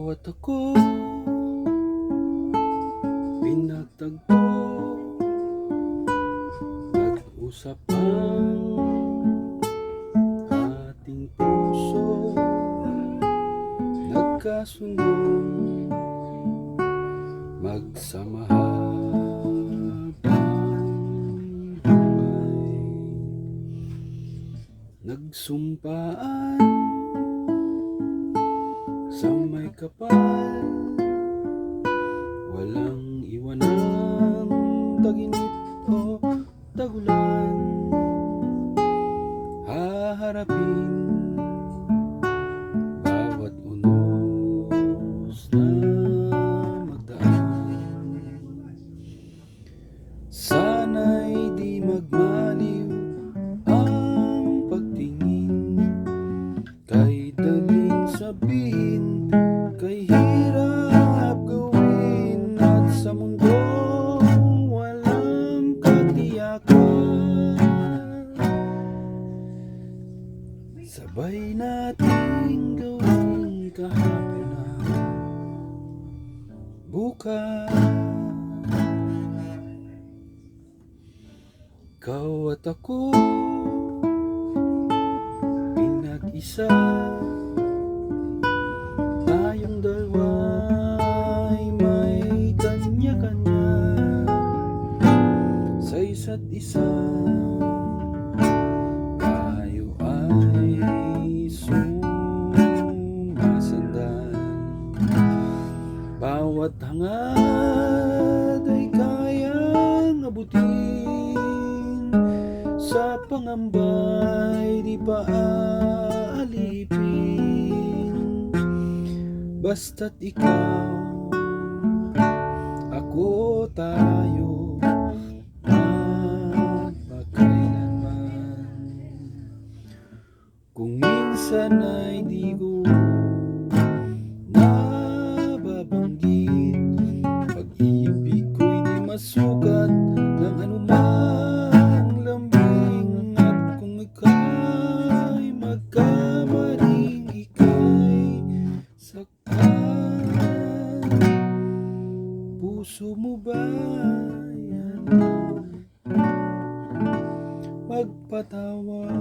Ikaw at ako Pinagtagpo Nag-usap ang ating puso Nagkasundong Magsamahabang buhay. Nagsumpaan kapal. Walang iwanan Taginit o tagulan. Haharapin Sabay nating gawin kahapon bukas. Ikaw at ako Pinag-isa. Tayong dalawa'y may kanya-kanya. Sa isa't isa Bawat hangad ay kayang abutin. Sa pangambay di pa aalipin. Basta't ikaw Ako tayo Magpakailanman. Kung minsan ay di ko Puso mo ba yan? Magpatawad